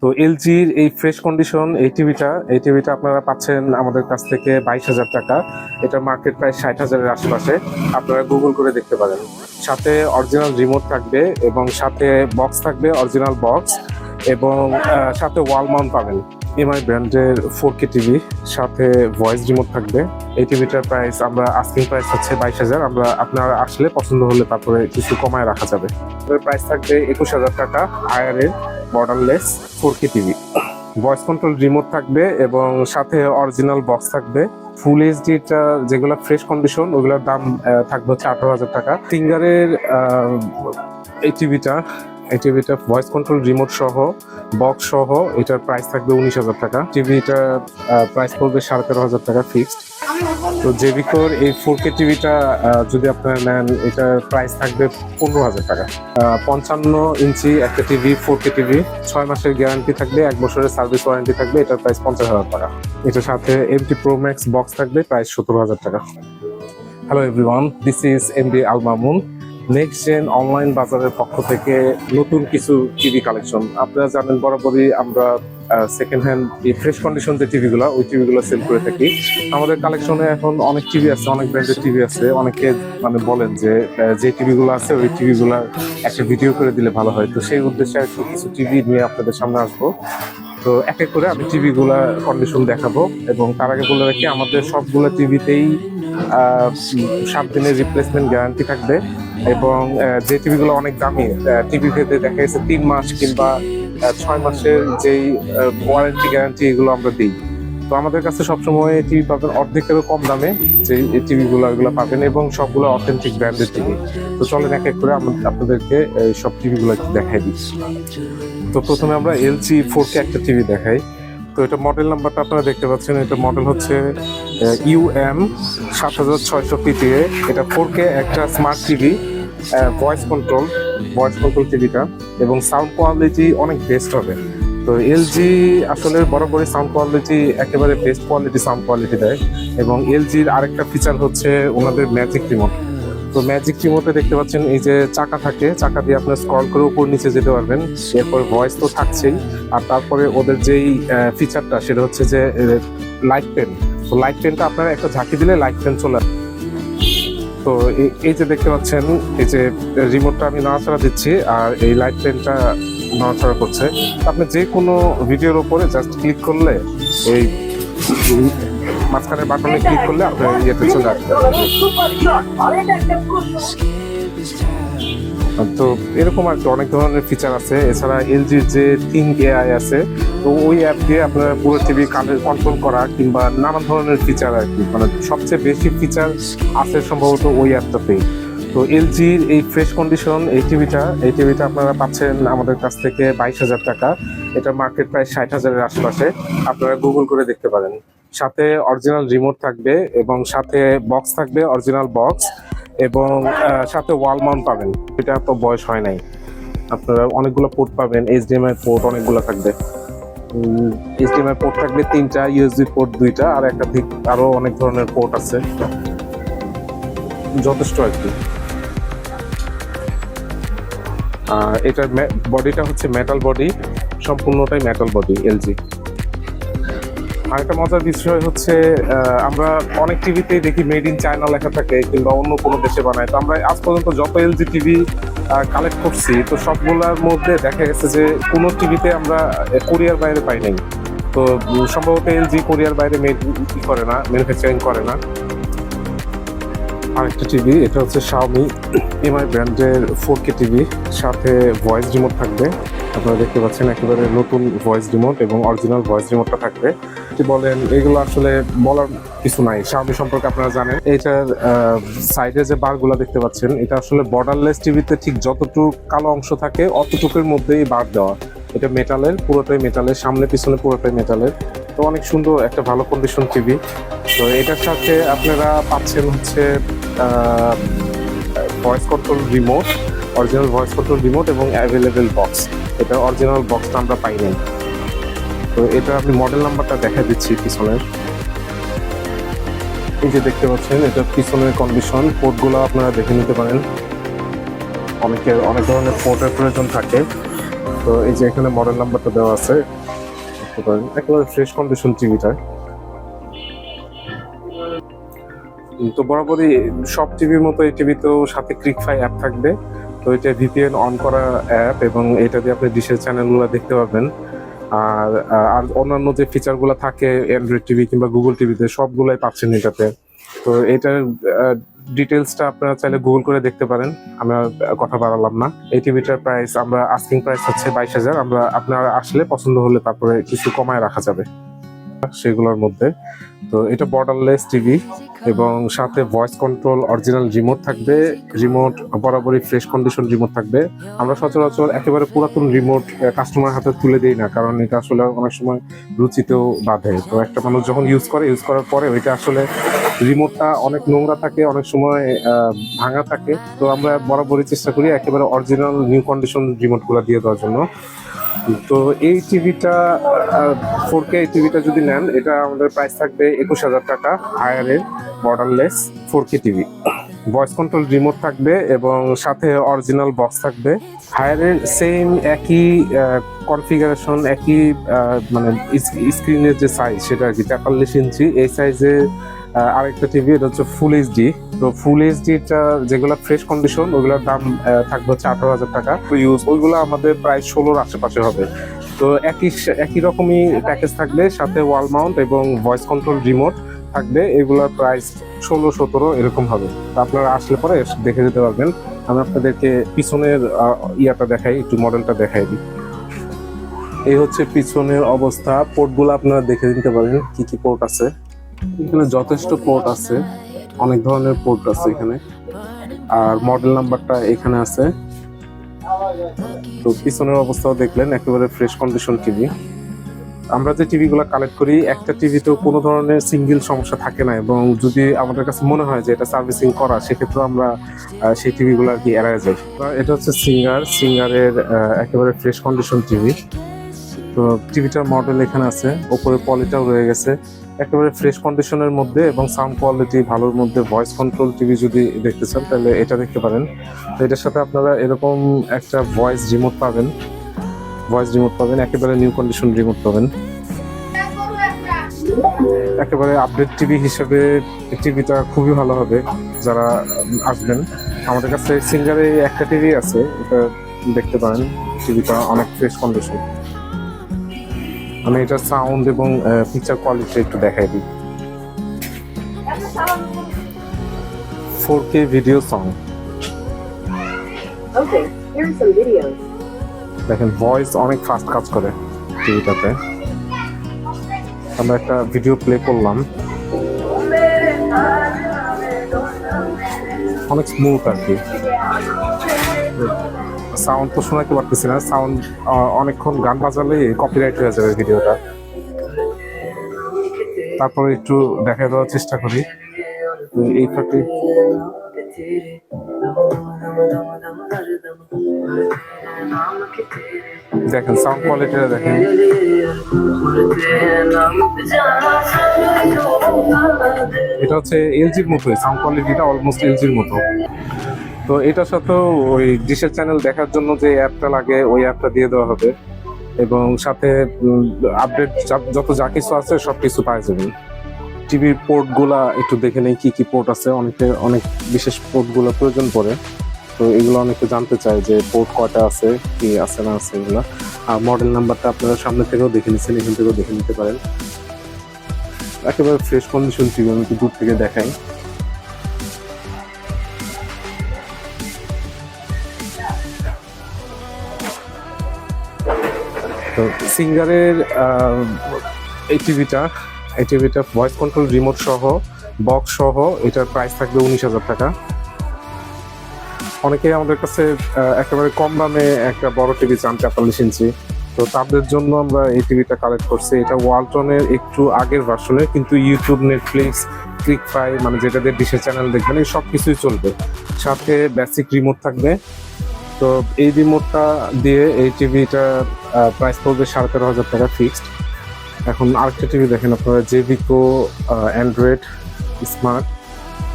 তো এলজির এই fresh condition এই টিভিটা এই টিভিটা আপনারা পাচ্ছেন আমাদের কাছ থেকে বাইশ হাজার টাকা। এটা মার্কেট প্রায় ষাট হাজারের আশেপাশে। আপনারা গুগল করে দেখতে পারেন। সাথে অরিজিনাল রিমোট থাকবে এবং সাথে বক্স থাকবে অরিজিনাল বক্স এবং সাথে ওয়াল মাউন্ট পাবেন। এমআই ব্র্যান্ডের ফোর কে টিভি সাথে ভয়েস রিমোট থাকবে। এই টিভিটার প্রাইস আমরা আস্কিং প্রাইস হচ্ছে বাইশ হাজার। আমরা আপনারা আসলে পছন্দ হলে তারপরে কিছু কমায় রাখা যাবে। প্রাইস থাকবে একুশ হাজার টাকা আয়ারের borderless four K TV voice control remote থাকবে এবং সাথে অরিজিনাল বক্স থাকবে। ফুল এইচডিটা যেগুলো ফ্রেশ কন্ডিশন ওগুলোর দাম থাকবে হচ্ছে আঠারো হাজার টাকা। ফিঙ্গারের এই টিভিটা টিভিটা ভয়েস কন্ট্রোল রিমোট সহ বক্স সহ, এটার প্রাইস থাকবে উনিশ হাজার টাকা। টিভিটা প্রাইস পড়বে সাড়ে তেরো হাজার টাকা ফিক্সড তো জেবিকোর এই ফোর কে টিভিটা যদি আপনারা নেন, এটার প্রাইস থাকবে পনেরো হাজার টাকা। পঞ্চান্ন ইঞ্চি একটা টিভি ফোর কে টিভি ছয় মাসের গ্যারান্টি থাকবে, এক বছরের সার্ভিস ওয়ারেন্টি থাকবে, এটার প্রাইস পঞ্চাশ হাজার টাকা। এটার সাথে এমটি প্রো ম্যাক্স বক্স থাকবে প্রাইস সত্তর হাজার টাকা। Hello everyone this is M D Al Mamun next gen online বাজারের পক্ষ থেকে নতুন কিছু টিভি কালেকশন আপনারা জানেন বরাবরই আমরা সেকেন্ড হ্যান্ড ফ্রেশ কন্ডিশন যে টিভিগুলো ওই টিভিগুলো সেল করে থাকি। আমাদের কালেকশনে এখন অনেক টিভি আছে, অনেক ব্র্যান্ডের টিভি আছে। অনেকে মানে বলেন যে যে টিভিগুলো আছে, ওই টিভিগুলো একটা ভিডিও করে দিলে ভালো হয়। তো সেই উদ্দেশ্যে একটু কিছু টিভি নিয়ে আপনাদের সামনে আসব। তো এক এক করে আমি টিভিগুলো কন্ডিশন দেখাবো এবং তার আগে বলে রাখি, আমাদের সবগুলো টিভিতেই সাত দিনের রিপ্লেসমেন্ট গ্যারান্টি থাকবে। এবং যে টিভিগুলো অনেক দামি টিভি ভেদে দেখা গেছে তিন মাস কিংবা ছয় মাসের যেই ওয়ারেন্টি গ্যারান্টি এগুলো আমরা দিই। তো আমাদের কাছে সবসময় টিভি পাবেন অর্ধেকেরও কম দামে, যে টিভিগুলো এগুলো পাবেন এবং সবগুলো অথেন্টিক ব্র্যান্ডের টিভি। তো চলেন এক এক করে আপনাদেরকে সব টিভিগুলো দেখাই দিই। তো প্রথমে আমরা এলজি ফোর কে একটা টিভি দেখাই। তো এটা মডেল নাম্বারটা আপনারা দেখতে পাচ্ছেন, এটা মডেল হচ্ছে ইউএম সাত হাজার ছয়শো পিটিএ এটা ফোর কে একটা smart TV. Voice control voice control টিভিটা এবং সাউন্ড কোয়ালিটি অনেক বেস্ট হবে। তো এলজি আসলে বরাবরই সাউন্ড কোয়ালিটি একেবারে বেস্ট কোয়ালিটি সাউন্ড কোয়ালিটি দেয় এবং এলজির আরেকটা ফিচার হচ্ছে ওনাদের ম্যাজিক রিমোট তো ম্যাজিক রিমোটে দেখতে পাচ্ছেন এই যে চাকা থাকে, চাকা দিয়ে আপনার স্ক্রল করে উপর নিচে যেতে পারবেন। এরপর ভয়েস তো থাকছেই। আর তারপরে ওদের যেই ফিচারটা সেটা হচ্ছে যে লাইট পেন তো লাইট পেনটা আপনারা একটা ঝাঁকি দিলে লাইট পেন চলে আসবে। তো এই- যে দেখতে পাচ্ছেন এই যে রিমোটটা আমি নাড়াচাড়া দিচ্ছি আর এই লাইট পেনটা নাড়াচাড়া করছে। আপনি যে কোনো ভিডিওর ওপরে জাস্ট ক্লিক করলে এই মাঝখানের বাটনে ক্লিক করলে আপনার ইয়েতে চলে আসবে। তো এরকম আর কি অনেক ধরনের ফিচার আছে। এছাড়া এলজির যে থিঙ্ক এআই আছে। তো ওই অ্যাপ দিয়ে আপনারা পুরো টিভি কালার কন্ট্রোল করা কিংবা নানান ধরনের ফিচার আর কি মানে সবচেয়ে বেশি ফিচার আছে সম্ভবত ওই অ্যাপটাতেই তো এলজির এই ফ্রেশ কন্ডিশন এই টিভিটা এই টিভিটা আপনারা পাচ্ছেন আমাদের কাছ থেকে বাইশ হাজার টাকা। এটা মার্কেট প্রায় ষাট হাজারের আশেপাশে। আপনারা গুগল করে দেখতে পারেন। সাথে অরিজিনাল রিমোট থাকবে এবং সাথে বক্স থাকবে অরিজিনাল বক্স এবং সাথে ওয়াল মাউন্ট পাবেন। এটা তো বয়স হয় নাই। আপনারা অনেকগুলো পোর্ট পাবেন এইচডিএমআই পোর্ট অনেকগুলো থাকবে। এইচডিএমআই পোর্ট থাকবে তিনটা ইউএসবি পোর্ট দুইটা, আর একাধিক আরও অনেক ধরনের পোর্ট আছে। যথেষ্ট আর কি। এটার বডিটা হচ্ছে মেটাল বডি সম্পূর্ণটাই মেটাল বডি এলজি আরেকটা মজার বিষয় হচ্ছে আমরা অনেক টিভিতেই দেখি মেড ইন চায়না লেখা থাকে, কিংবা অন্য কোনো দেশে বানায়। তো আমরা আজ পর্যন্ত যত এলজি টিভি কালেক্ট করছি, তো সবগুলোর মধ্যে দেখা গেছে যে কোনো টিভিতে আমরা কোরিয়ার বাইরে পাই নাই। তো সম্ভবত এলজি কোরিয়ার বাইরে মেড করে না ম্যানুফ্যাকচারিং করে না। আরেকটা টিভি এটা হচ্ছে শাওমি এমআই ব্র্যান্ডের ফোর কে টিভি সাথে ভয়েস রিমোট থাকবে। আপনারা দেখতে পাচ্ছেন একেবারে নতুন ভয়েস রিমোট এবং অরিজিনাল ভয়েস রিমোটটা থাকবে। কি বলেন, এগুলো আসলে বলার কিছু নাই। শাওমি সম্পর্কে আপনারা জানেন। এটার সাইডে যে বারগুলো দেখতে পাচ্ছেন, এটা আসলে বর্ডারলেস টিভিতে ঠিক যতটুকু কালো অংশ থাকে, অতটুকুর মধ্যেই বার দেওয়া। এটা মেটালের পুরোটাই মেটালের সামনে, পিছনে পুরোটাই মেটালের তো অনেক সুন্দর একটা ভালো কন্ডিশন টিভি তো এটার সাথে আপনারা পাচ্ছেন হচ্ছে voice control remote original voice control remote এবং অ্যাভেলেবেল বক্স এটা অরিজিনাল বক্সটা আমরা পাই নাই। তো এটা আমি মডেল নাম্বারটা দেখা দিচ্ছি পিছনের। এই যে দেখতে পাচ্ছেন, এটা পিছনের কন্ডিশন পোর্টগুলো আপনারা দেখে নিতে পারেন। অনেকের, অনেক ধরনের পোর্টের প্রয়োজন থাকে। তো এই যে এখানে মডেল নাম্বারটা দেওয়া আছে, দেখতে একেবারে ফ্রেশ কন্ডিশন টিভিটা। তো বরাবরই সব টিভির মতো এই টিভিতেও সাথে ক্রিকফাই অ্যাপ থাকবে। তো এটা ভিপিএন অন করা অ্যাপ এবং এটা দিয়ে আপনি ডিশের চ্যানেলগুলো দেখতে পাবেন আর আর অন্যান্য যে ফিচারগুলো থাকে অ্যান্ড্রয়েড টিভি কিংবা গুগল টিভিতে সবগুলোই পাচ্ছেন এটাতে। তো এটার ডিটেলসটা আপনারা চাইলে গুগল করে দেখতে পারেন। আমরা কথা বাড়ালাম না। এই টিভিটার প্রাইস আমরা আস্কিং প্রাইস হচ্ছে বাইশ হাজার। আমরা আপনারা আসলে পছন্দ হলে তারপরে কিছু কমায় রাখা যাবে। সেগুলোর মধ্যে। তো এটা বর্ডারলেস টিভি এবং সাথে ভয়েস কন্ট্রোল অরিজিনাল রিমোট থাকবে রিমোট বরাবরই ফ্রেশ কন্ডিশন রিমোট থাকবে। আমরা সচরাচর একেবারে পুরাতন রিমোট কাস্টমার হাতে তুলে দিই না, কারণ এটা আসলে অনেক সময় রুচিতেও বাধে। তো একটা মানুষ যখন ইউজ করে ইউজ করার পরে ওইটা আসলে রিমোটটা অনেক নোংরা থাকে, অনেক সময় ভাঙা থাকে। তো আমরা বরাবরই চেষ্টা করি একেবারে অরিজিনাল নিউ কন্ডিশন রিমোটগুলো দিয়ে দেওয়ার জন্য। তো এই টিভিটা ফোর কে টিভিটা যদি নেন, এটা আমাদের প্রাইস থাকবে একুশ হাজার টাকা হায়ারের borderless four K TV voice control remote থাকবে এবং সাথে অরিজিনাল বক্স থাকবে। হায়ারের সেম একই কনফিগারেশন একই মানে স্ক্রিনের যে সাইজ সেটা আর কি তেতাল্লিশ ইঞ্চি। এই সাইজে আরেকটা টিভি এটা হচ্ছে ফুল এইচডি তো ফুল এইচডিটা যেগুলো ফ্রেশ কন্ডিশন ওগুলোর দাম থাকবে হচ্ছে আঠারো হাজার টাকা। ইউজ ওইগুলো আমাদের প্রায় ষোলোর আশেপাশে হবে। তো একই একই রকমই প্যাকেজ থাকবে, সাথে ওয়াল মাউন্ট এবং ভয়েস কন্ট্রোল রিমোট থাকবে। এগুলোর প্রাইস ষোলো, সতেরো, এরকম হবে। তো আপনারা আসলে পরে দেখে যেতে পারবেন। আমি আপনাদেরকে পিছনের ইয়াটা দেখাই, একটু মডেলটা দেখাই দিই। এই হচ্ছে পিছনের অবস্থা। পোর্টগুলো আপনারা দেখে নিতে পারেন, কি কি পোর্ট আছে। এখানে যথেষ্ট পোর্ট আছে। অনেক ধরনের পোর্ট আছে এখানে। আর মডেল নাম্বারটা এখানে আছে। তো পিছনের অবস্থাও দেখলেন, একেবারে ফ্রেশ কন্ডিশন টিভি আমরা যে টিভিগুলো কালেক্ট করি, একটা টিভিতেও কোনো ধরনের সিঙ্গেল সমস্যা থাকে না এবং যদি আমাদের কাছে মনে হয় যে এটা সার্ভিসিং করা, সেক্ষেত্রে আমরা সেই টিভিগুলো আর কি এড়ায় যাই। এটা হচ্ছে সিঙ্গার সিঙ্গারের একেবারে ফ্রেশ কন্ডিশন টিভি তো টিভিটার মডেল এখানে আছে। ওপরে পলিটাও রয়ে গেছে। একেবারে ফ্রেশ কন্ডিশনের মধ্যে এবং সাউন্ড কোয়ালিটি ভালোর মধ্যে ভয়েস কন্ট্রোল টিভি যদি দেখতে চান, তাহলে এটা দেখতে পারেন। তো এটার সাথে আপনারা এরকম একটা ভয়েস রিমোট পাবেন। ভয়েস রিমোট পাবেন, একেবারে নিউ কন্ডিশন রিমোট পাবেন। একেবারে আপডেট টিভি হিসেবে টিভিটা খুবই ভালো হবে, যারা আসবেন। আমাদের কাছে সিঙ্গারে একটা টিভি আছে, এটা দেখতে পারেন টিভিটা অনেক ফ্রেশ কন্ডিশন আমি এটা সাউন্ড এবং পিকচার কোয়ালিটি একটু দেখাই দিই। Four K video song. দেখেন ভয়েস অনেক ফাস্ট কাজ করে টিভিটাতে আমরা একটা ভিডিও প্লে করলাম। অনেক স্মুথ আর কি। সাউন্ড তো শোনাতে পারতেছি না। সাউন্ড অনেকক্ষণ গান বাজালে কপিরাইট হয়ে যাবে ভিডিওটা। তারপরে একটু দেখা দেওয়ার চেষ্টা করি। এই ফাঁকে। দেখেন সাউন্ড কোয়ালিটিটা দেখেন। এটা হচ্ছে এলজির মতোই। সাউন্ড কোয়ালিটিটা অলমোস্ট এলজির মতো। তো এটার সাথেও ওই ডিশের চ্যানেল দেখার জন্য যে অ্যাপটা লাগে, ওই অ্যাপটা দিয়ে দেওয়া হবে। এবং সাথে আপডেট যত যা কিছু আছে সব কিছু পাওয়া যাবে। টিভির পোর্টগুলা একটু দেখে নেই, কি কি পোর্ট আছে। অনেকে, অনেক বিশেষ পোর্টগুলো প্রয়োজন পড়ে। তো এগুলো অনেকে জানতে চায় যে পোর্ট কয়টা আছে, কি আছে না আছে এগুলো। আর মডেল নাম্বারটা আপনারা সামনে থেকেও দেখে নিচ্ছেন এখান থেকেও দেখে নিতে পারেন। একেবারে ফ্রেশ কন্ডিশন টিভি আমি একটু দূর থেকে দেখাই। তো সিঙ্গারের এই টিভিটা এই টিভিটা ভয়েস কন্ট্রোল রিমোট সহ বক্স সহ, এটার প্রাইস থাকবে উনিশ হাজার টাকা। অনেকে আমাদের কাছে একেবারে কম দামে একটা বড় টিভি চান তেতাল্লিশ ইঞ্চি। তো তাদের জন্য আমরা এই টিভিটা কালেক্ট করছি। এটা ওয়ালটনের একটু আগের ভার্সনের কিন্তু ইউটিউব নেটফ্লিক্স ক্লিক ফাই মানে যেটা দিয়ে ডিশের চ্যানেল দেখবেন, এই সব কিছুই চলবে। সাথে বেসিক রিমোট থাকবে। তো এই রিমোটটা দিয়ে এই টিভিটা প্রাইস পড়বে সাড়ে তেরো হাজার টাকা ফিক্সড এখন আরেকটা টিভি দেখেন আপনারা JVCO android smart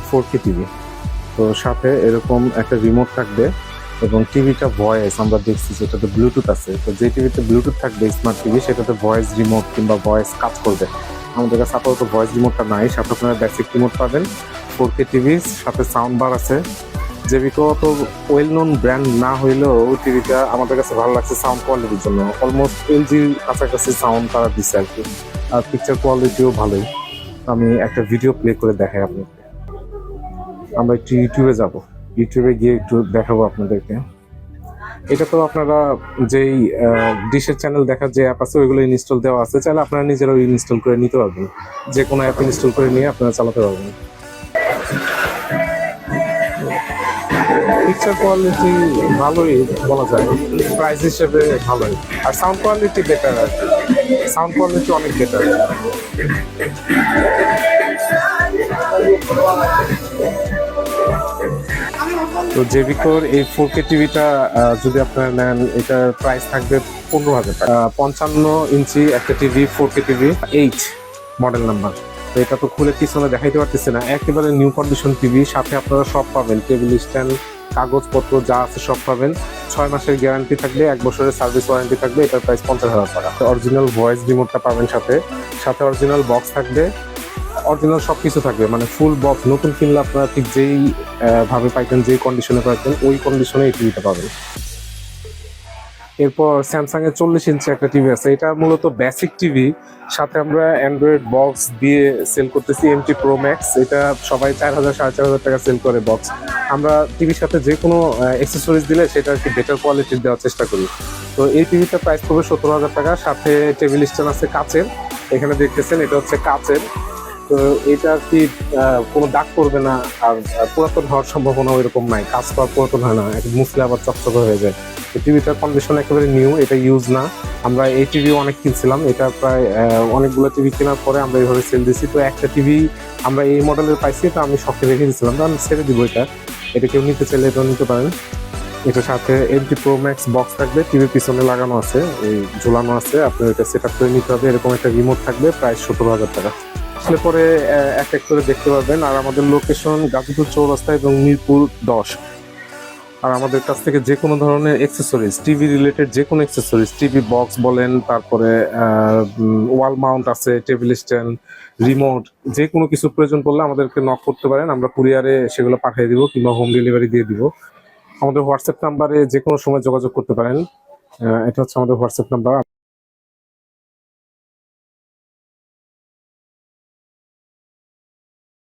four K TV তো সাথে এরকম একটা রিমোট থাকবে এবং টিভিটা ভয়েস আমরা দেখছি যেটাতে ব্লুটুথ আছে। তো যে টিভিতে ব্লুটুথ থাকবে স্মার্ট টিভি সেটাতে ভয়েস রিমোট কিংবা ভয়েস কাজ করবে। আমাদের কাছে আপাতত ভয়েস রিমোটটা নাই। সাথে আপনারা বেসিক রিমোট পাবেন ফোর কে টিভি সাথে সাউন্ড বার আছে। জেবিকো তো ওয়েল নোন ব্র্যান্ড না হইলেও টিভিটা আমাদের কাছে ভালো লাগছে সাউন্ড কোয়ালিটির জন্য। অলমোস্ট এলজির কাছাকাছি সাউন্ড তারা দিচ্ছে আর কি। আর পিকচার কোয়ালিটিও ভালোই। আমি একটা ভিডিও প্লে করে দেখাই আপনাকে। আমরা একটু ইউটিউবে যাব। ইউটিউবে গিয়ে একটু দেখাবো আপনাদেরকে। এটা তো আপনারা যেই ডিশের চ্যানেল দেখার যে অ্যাপ আছে, ওইগুলো ইনস্টল দেওয়া আছে। চাইলে আপনারা নিজেরাও ইনস্টল করে নিতে পারবেন। যে কোনো অ্যাপ ইনস্টল করে নিয়ে আপনারা চালাতে পারবেন। পিকচার কোয়ালিটি ভালোই বলা যায়। প্রাইস হিসেবে ভালোই। আর সাউন্ড কোয়ালিটি বেটার আর সাউন্ড কোয়ালিটি অনেক বেটার তো জেবিকোর এই ফোর কে টিভিটা যদি আপনারা নেন, এটার প্রাইস থাকবে পনেরো হাজার পঞ্চান্ন ইঞ্চি একটা TV four K TV eight model number তো এটা তো খুলে পিছনে দেখাইতে পারতেছি না। একেবারে নিউ কন্ডিশন টিভি সাথে আপনারা সব পাবেন। টেবিল স্ট্যান্ড কাগজপত্র যা আছে সব পাবেন। ছয় মাসের গ্যারান্টি থাকবে এক বছরের সার্ভিস ওয়ারেন্টি থাকবে, এটার প্রাইস পঞ্চাশ হাজার টাকা। অরিজিনাল ভয়েস রিমোটটা পাবেন সাথে। সাথে অরিজিনাল বক্স থাকবে। অরিজিনাল সব কিছু থাকবে মানে ফুল বক্স নতুন কিনলে আপনারা ঠিক যেই ভাবে পাইতেন, যেই কন্ডিশনে পাইতেন, ওই কন্ডিশনে এই টিভিটা পাবেন। এরপর স্যামসাং এর চল্লিশ ইঞ্চি একটা টিভি আছে। এটা মূলত বেসিক টিভি সাথে আমরা অ্যান্ড্রয়েড বক্স দিয়ে সেল করতেছি এমটি প্রো ম্যাক্স এটা সবাই চার হাজার, সাড়ে চার হাজার টাকা সেল করে বক্স আমরা টিভির সাথে যে কোনো অ্যাক্সেসরিজ দিলে সেটা আর কি বেটার কোয়ালিটির দেওয়ার চেষ্টা করি। তো এই টিভিটার প্রাইস পড়বে সত্তর হাজার টাকা। সাথে টেবিল স্ট্যান্ড আছে কাচের। এখানে দেখতেছেন, এটা হচ্ছে কাচের। তো এটা আর কি কোনো দাগ পড়বে না, আর পুরাতন হওয়ার সম্ভাবনা ওইরকম নাই, কাজ করা পুরাতন হয় না একটু মুসলে আবার চকচকে হয়ে যায়। টিভিটার কন্ডিশন একেবারে নিউ এটা ইউজ না। আমরা এই টিভি অনেক কিনছিলাম, এটা প্রায় অনেকগুলো টিভি কেনার পরে আমরা এইভাবে সেল দিছি। তো একটা টিভি আমরা এই মডেলের পাইছি তো আমি শখে রেখে দিয়েছিলাম তো আমি ছেড়ে দিব এটা। এটা কেউ নিতে চাইলে এটাও নিতে পারেন। এটার সাথে এমটি প্রো ম্যাক্স বক্স থাকবে টিভির পিছনে লাগানো আছে, এই ঝুলানো আছে আপনি এটা সেট আপ করে নিতে হবে, এরকম একটা রিমোট থাকবে, প্রায় সতেরো হাজার টাকা। আসলে পরে এক এক করে দেখতে পাবেন আর আমাদের লোকেশন গাজীপুর চৌরাস্তা এবং মিরপুর দশ। আর আমাদের কাছ থেকে যে কোনো ধরনের এক্সেসরিজ টিভি রিলেটেড যে কোনো এক্সেসরিজ টিভি বক্স বলেন, তারপরে ওয়াল মাউন্ট আছে টেবিল স্ট্যান্ড রিমোট যে কোনো কিছু প্রয়োজন পড়লে আমাদেরকে নক করতে পারেন। আমরা কুরিয়ারে সেগুলো পাঠিয়ে দিব কিংবা হোম ডেলিভারি দিয়ে দিব। আমাদের হোয়াটসঅ্যাপ নাম্বারে যে কোনো সময় যোগাযোগ করতে পারেন। এটা হচ্ছে আমাদের হোয়াটসঅ্যাপ নাম্বার